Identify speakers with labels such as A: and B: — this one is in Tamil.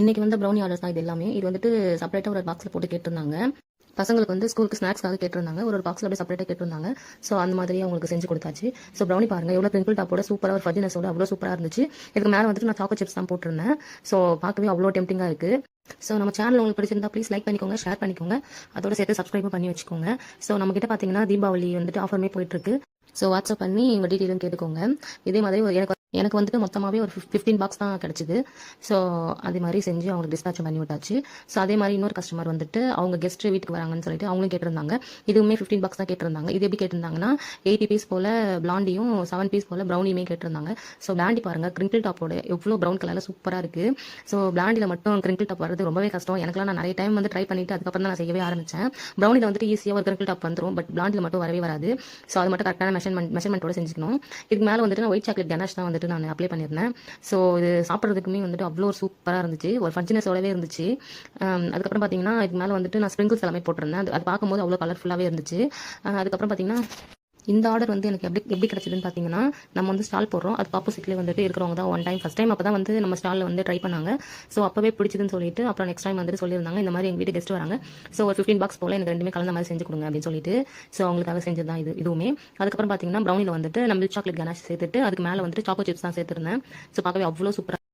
A: இன்னைக்கு வந்து ப்ரௌனி ஆர்டர்ஸ் தான் இது எல்லாமே. இது வந்துட்டு செப்பரேட்டாக ஒரு பாக்ஸில் போட்டு கேட்டிருந்தாங்க. பசங்களுக்கு வந்து ஸ்கூலுக்கு ஸ்நாக்ஸ்க்காக கேட்டிருந்தாங்க. ஒரு ஒரு பாக்ஸில் அப்படியே செப்பரேட்டாக கேட்டிருந்தாங்க. ஸோ அந்த மாதிரி அவங்களுக்கு செஞ்சு கொடுத்தாச்சு. ஸோ ப்ரௌனி பாருங்க. எவ்வளோ பிங்கிள் டாப்போட சூப்பராக ஒரு ஃபஜினஸோட அவ்வளோ சூப்பராக இருந்துச்சு. இதுக்கு மேலே வந்துட்டு நான் சாக்கோ சிப்ஸ் தான் போட்டிருந்தேன். ஸோ பார்க்கவே அவ்வளோ டெம்டிங்காக இருக்குது ஸோ நம்ம சேனல் உங்களுக்கு பிடிச்சிருந்தா ப்ளீஸ் லைக் பண்ணிக்கோங்க ஷேர் பண்ணிக்கோங்க. அதோட சேர்த்து சப்ஸ்கிரைபும் பண்ணி வச்சுக்கோங்க. ஸோ நம்மக்கிட்ட பார்த்தீங்கன்னா தீபாவளி வந்துட்டு ஆஃபருமே போயிட்டுருக்கு ஸோ வாட்ஸ்அப் பண்ணி உங்கள் டீட்டெயிலும் கேட்டுக்கோங்க. இதே மாதிரி ஒரு- எனக்கு எனக்கு வந்துட்டு மொத்தமாகவே ஒரு ஃபிஃப்டீன் பாக்ஸ் தான் கிடச்சிது. ஸோ அதே மாதிரி செஞ்சு அவங்களுக்கு டிஸ்பேச் பண்ணி விட்டாச்சு ஸோ அதே மாதிரி இன்னொரு கஸ்டமர் வந்துட்டு அவங்க கெஸ்ட் வீட்டுக்கு வராங்கன்னு சொல்லிட்டு அவங்களும் கேட்டிருந்தாங்க. இதுவுமே ஃபிஃப்டீன் பாக்ஸ் தான் கேட்டிருந்தாங்க. இது எப்படி கேட்டிருந்தாங்கன்னா எயிட்டி பீஸ் போல் பிளாண்டியும் செவன் பீஸ் போல் ப்ரௌனியுமே கேட்டிருந்தாங்க. ஸோ பிளாண்டி பாருங்க கிரிங்கிள் டாப்போட எவ்வளோ ப்ரௌன் கலரில் சூப்பராக இருக்குது ஸோ பிளாண்டியில் மட்டும் கிரிங்கிள் டாப் வரது ரொம்பவே கஷ்டம். எனக்குலாம் நான் நிறைய டைம் வந்து ட்ரை பண்ணிட்டு அதுக்கப்புறம் தான் நான் செய்யவே ஆரம்பித்தேன் ப்ரௌனியில் வந்துட்டு ஈஸியாக ஒரு கிரிங்கிள் டாப் வந்துடும் பட் பிளாண்டியில் மட்டும் வரவே வராது. ஸோ அது மட்டும் கரெக்டான மெஷர்மெண்ட் மெஷர்மெண்ட்டோட செஞ்சுக்கணும். இதுக்கு மேலே வந்துட்டு நான் ஒயிட் சாக்லேட் கனாஷ் தான் வந்துட்டு நான் அப்ளை பண்ணியிருந்தேன். ஸோ இது சாப்பிட்றதுக்குமே வந்துட்டு அவ்வளோ சூப்பராக இருந்துச்சு. ஒரு ஃபர்ஜினஸோடவே இருந்துச்சு. அதுக்கப்புறம் பார்த்தீங்கன்னா இதுக்கு மேலே வந்துட்டு நான் ஸ்ப்ரிங்கிள்ஸ் எல்லாமே போட்டிருந்தேன். அது அது பார்க்கும்போது அவ்வளோ கலர்ஃபுல்லாகவே இருந்துச்சு. அதுக்கப்புறம் பார்த்தீங்கன்னா இந்த ஆர்டர் வந்து எனக்கு எப்படி எப்படி கிடச்சிதுன்னு பார்த்தீங்கன்னா நம்ம வந்து ஸ்டால் போடுறோம். அதுக்கு ஆப்போசிட்லேயே வந்துட்டு இருக்கிறவங்க தான் ஒன் டைம் ஃபஸ்ட் டைம் அப்போ தான் வந்து நம்ம ஸ்டாலில் வந்து ட்ரை பண்ணாங்க. ஸோ அப்போவே பிடிச்சதுன்னு சொல்லிட்டு அப்புறம் நெக்ஸ்ட் டைம் வந்துட்டு சொல்லியிருந்தாங்க. இந்த மாதிரி எங்கள் வீட்டு கெஸ்ட் வராங்க. ஸோ ஒரு ஃபிஃப்டின் பாக்ஸ் போல் எனக்கு ரெண்டுமே கலந்த மாதிரி செஞ்சு கொடுங்க அப்படின்னு சொல்லிட்டு ஸோ அவங்களுக்காக செஞ்சது தான் இது இதுவுமே. அதுக்கப்புறம் பார்த்தீங்கன்னா ப்ரௌனியில் வந்துட்டு நம்ம மில்க் சாக்லேட் கனாஷ் சேர்த்துட்டு அதுக்கு மேலே வந்துட்டு சாக்கோ சிப்ஸ் தான் சேர்த்துருந்தேன். ஸோ பார்க்கவே அவ்வளோ சூப்பராக